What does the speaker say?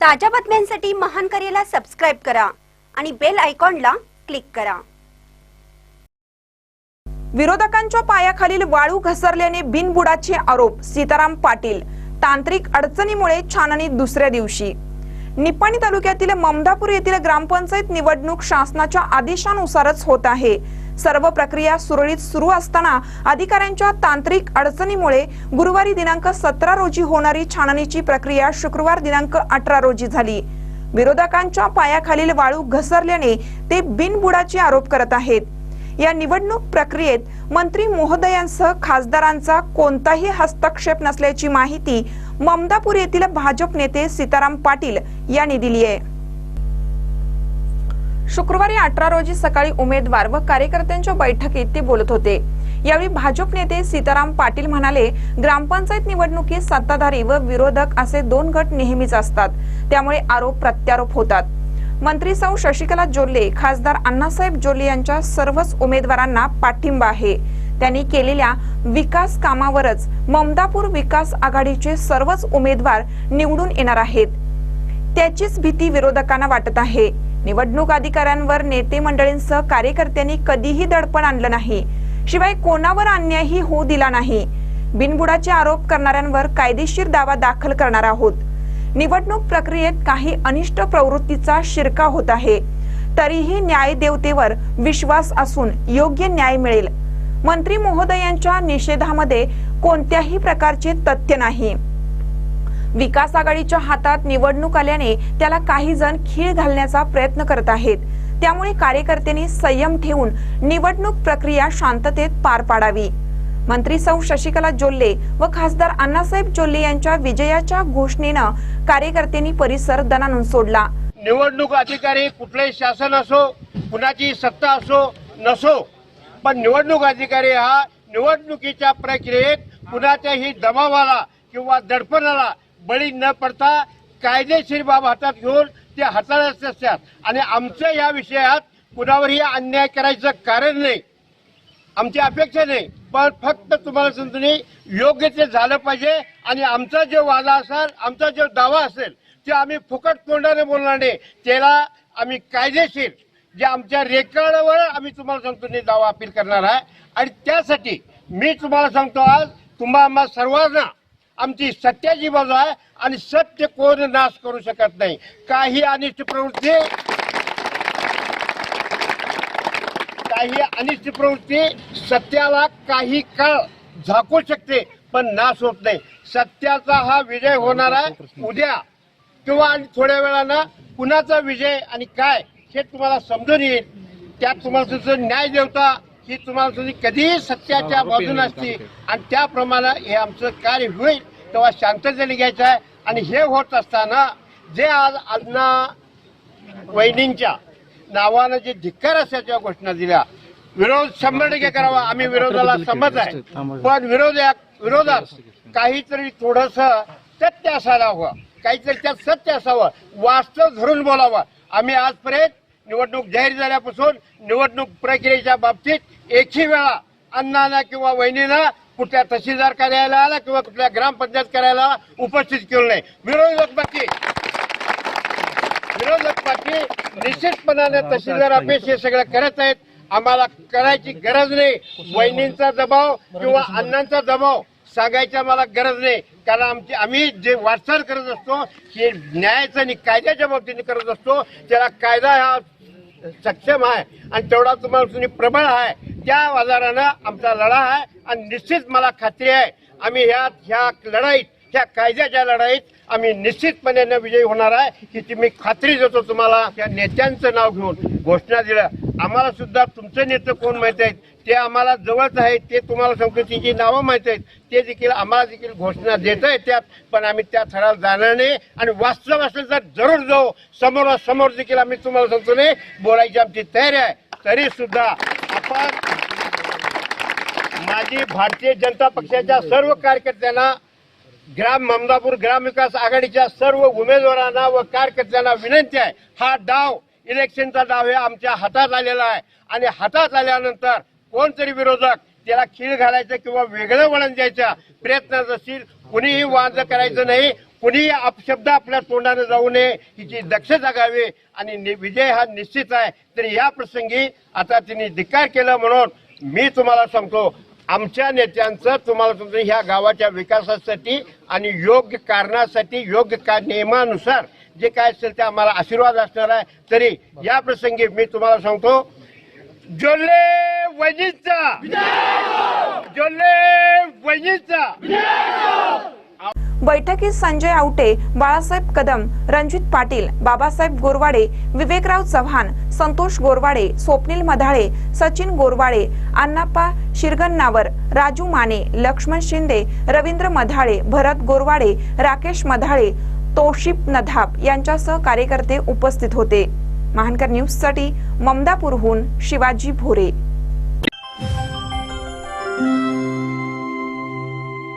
ताज्या बातम्यांसाठी महान करेला सबस्क्राईब करा आणि बेल आयकॉनला क्लिक करा. विरोधकांच्या पायाखालील वाळू घसरल्याने बिनबुडाचे आरोप सीताराम पाटील. तांत्रिक अडचणीमुळे छाननी दुसऱ्या दिवशी. निपाणी तालुक्यातील ममदापूर येथील ग्रामपंचायत निवडणूक शासनाच्या आदेशानुसारच होत आहे. सर्व प्रक्रिया सुरळीत सुरू असताना अधिकाऱ्यांच्या तांत्रिक अडचणीमुळे गुरुवारी दिनांक सतरा रोजी होणारी छाननीची प्रक्रिया शुक्रवार दिनांक अठरा रोजी झाली. विरोधकांच्या पायाखालील वाळू घसरल्याने ते बिनबुडाचे आरोप करत आहेत. या निवडणूक प्रक्रियेत मंत्री महोदयांसह खासदारांचा कोणताही हस्तक्षेप नसल्याची माहिती ममदापूर येथील भाजप नेते सीताराम पाटील यांनी दिली आहे. शुक्रवारी अठरा रोजी सकाळी उमेदवार व कार्यकर्त्यांच्या बैठकीत ते बोलत होते. यावेळी भाजप नेते सीताराम पाटील म्हणाले ग्रामपंचायत निवडणुकीत सत्ताधारी व विरोधक असे दोन गट नेहमीच असतात. त्यामुळे आरोप प्रत्यारोप होतात. मंत्री सौ शशिकला जोल्ले खासदार अण्णासाहेब जोल्ले यांच्या सर्वच उमेदवारांना पाठिंबा आहे. त्यांनी केलेल्या विकास कामावरच ममदापूर विकास आघाडीचे सर्वच उमेदवार निवडून येणार आहेत. त्याचीच भीती विरोधकांना वाटत आहे. निवडणूक अधिकाऱ्यांवर नेते मंडळींसह कार्यकर्त्यांनी कधीही दडपण आणलं नाही. शिवाय कोणावर अन्यायही होऊ दिला नाही. बिनबुडाचे आरोप करणाऱ्यांवर कायदेशीर दावा दाखल करणार आहोत. निवडणूक प्रक्रियेत काही अनिष्ट प्रवृत्तीचा शिरका होत आहे. तरीही न्यायदेवतेवर विश्वास असून योग्य न्याय मिळेल. मंत्री महोदयांच्या निषेधामध्ये कोणत्याही प्रकारचे तथ्य नाही. विकास आघाडीच्या हातात निवडणूक आल्याने त्याला काही जण खीळ घालण्याचा प्रयत्न करत आहेत. त्यामुळे कार्यकर्त्यांनी संयम ठेवून निवडणूक प्रक्रिया शांततेत पार पाडावी. मंत्री सौ शशिकला जोल्ले व खासदार अण्णासाहेब जोल्ले यांच्या विजयाच्या घोषणेनं कार्यकर्त्यांनी परिसर दणानून सोडला. निवडणूक अधिकारी कुठलेही शासन असो कुणाची सत्ता असो नसो पण निवडणूक अधिकारी हा निवडणुकीच्या प्रक्रियेत कुणाच्याही दबावाला किंवा दडपणाला बळी न पडता कायदेशीर बाब हातात घेऊन ते हाताळत असतात. आणि आमचं या विषयात कुणावरही अन्याय करायचं कारण नाही. आमची अपेक्षा नाही. पण फक्त तुम्हाला समजून योग्य ते झालं पाहिजे. आणि आमचा जो वादा असेल आमचा जो दावा असेल ते आम्ही फुकट तोंडाने बोलणार नाही. त्याला आम्ही कायदेशीर जे आमच्या रेकॉर्डवर आम्ही तुम्हाला सांगतो नाही दावा अपील करणार आहे. आणि त्यासाठी मी तुम्हाला सांगतो आज तुम्हा आम्हा सर्वांना आमची सत्याची बाजू आहे आणि सत्य कोण नाश करू शकत नाही. काही अनिष्ट प्रवृत्ती काही अनिष्ट प्रवृत्ती सत्याला काही काळ झाकू शकते पण नाश होत नाही. सत्याचा हा विजय होणार आहे उद्या किंवा आणि थोड्या वेळानं कुणाचा विजय आणि काय हे तुम्हाला समजून येईल. त्यात तुम्हाला सुद्धा न्याय देवता ही तुम्हाला कधीही सत्याच्या बाजून असते आणि त्याप्रमाणे हे आमचं कार्य होईल. तेव्हा शांततेने घ्यायचं आहे आणि हे होत असताना जे आज अण्णा वहिनींच्या नावानं जे धिक्कार असल्याच्या घोषणा दिल्या. विरोध शंभर टक्के करावा. आम्ही विरोधाला संमत आहे. पण विरोध विरोधात काहीतरी थोडस सत्य असायला हवं. काहीतरी त्यात सत्य असावं. वास्तव धरून बोलावं. आम्ही आजपर्यंत निवडणूक जाहीर झाल्यापासून निवडणूक प्रक्रियेच्या बाबतीत एकही वेळा अण्णाला किंवा वहिनीला कुठल्या तहसीलदार कार्यालयाला आला किंवा कुठल्या ग्रामपंचायत कार्यालयाला उपस्थित केलं नाही. विरोधक बाकी विरोधक पार्टी निश्चितपणाने तहसीलदार अपेक्ष हे सगळं करत आहेत. आम्हाला करायची गरज नाही. वहिनींचा दबाव किंवा अण्णांचा दबाव सांगायचा मला गरज नाही. कारण आमची आम्ही जे वाटचाल करत असतो हे न्यायाचं आणि कायद्याच्या बाबतीने करत असतो त्याला कायदा हा सक्षम आहे आणि तेवढा तुम्हाला तुम्ही प्रबळ आहे. त्या आजारानं आमचा लढा आहे आणि निश्चित मला खात्री आहे आम्ही ह्या ह्या लढाईत ह्या कायद्याच्या लढाईत आम्ही निश्चितपणे न विजयी होणार आहे की ती मी खात्री देतो तुम्हाला. त्या नेत्यांचं नाव घेऊन घोषणा दिलं आम्हाला सुद्धा तुमचे नेते कोण माहीत आहेत? ते आम्हाला जवळच आहेत ते तुम्हाला सांगतो तिची नावं माहीत आहेत. ते देखील आम्हाला देखील घोषणा देत आहेत त्यात पण आम्ही त्या थराला जाणार नाही आणि वास्तव असेल तर जरूर जाऊ समोरासमोर देखील आम्ही तुम्हाला सांगतो नाही बोलायची आमची तयारी आहे. तरी सुद्धा आपण माझी भारतीय जनता पक्षाच्या सर्व कार्यकर्त्यांना ग्राम ममदापूर ग्रामविकास आघाडीच्या सर्व उमेदवारांना व कार्यकर्त्यांना विनंती आहे हा डाव इलेक्शनचा डाव हे आमच्या हातात आलेला आहे. आणि हातात आल्यानंतर कोणतरी विरोधक त्याला खीळ घालायचं किंवा वेगळं वळण द्यायचा प्रयत्नात असतील कुणीही वाद करायचं नाही कुणीही अपशब्द आपल्या तोंडाने जाऊ नये हिची दक्षता घ्यावी आणि नि- विजय हा निश्चित आहे. तरी या प्रसंगी आता तिने धिक्कार केला म्हणून मी तुम्हाला सांगतो आमच्या नेत्यांचं तुम्हाला तुमचं ह्या गावाच्या विकासासाठी आणि योग्य कारणासाठी योग्य का नियमानुसार जे काय असेल ते आम्हाला आशीर्वाद असणार आहे. तरी या प्रसंगी मी तुम्हाला सांगतो जोल्ले वजीचा जोल्ले वजीचा बैठकीत संजय आवटे बाळासाहेब कदम रणजित पाटील बाबासाहेब गोरवाडे विवेकराव चव्हाण संतोष गोरवाडे स्वप्नील मधाळे सचिन गोरवाडे अण्णाप्पा शिरगन्नावर राजू माने लक्ष्मण शिंदे रवींद्र मधाळे भरत गोरवाडे राकेश मधाळे तोशिप नधाप यांच्यासह कार्यकर्ते उपस्थित होते. महानकर न्यूजसाठी ममदापूरहून शिवाजी भोरे.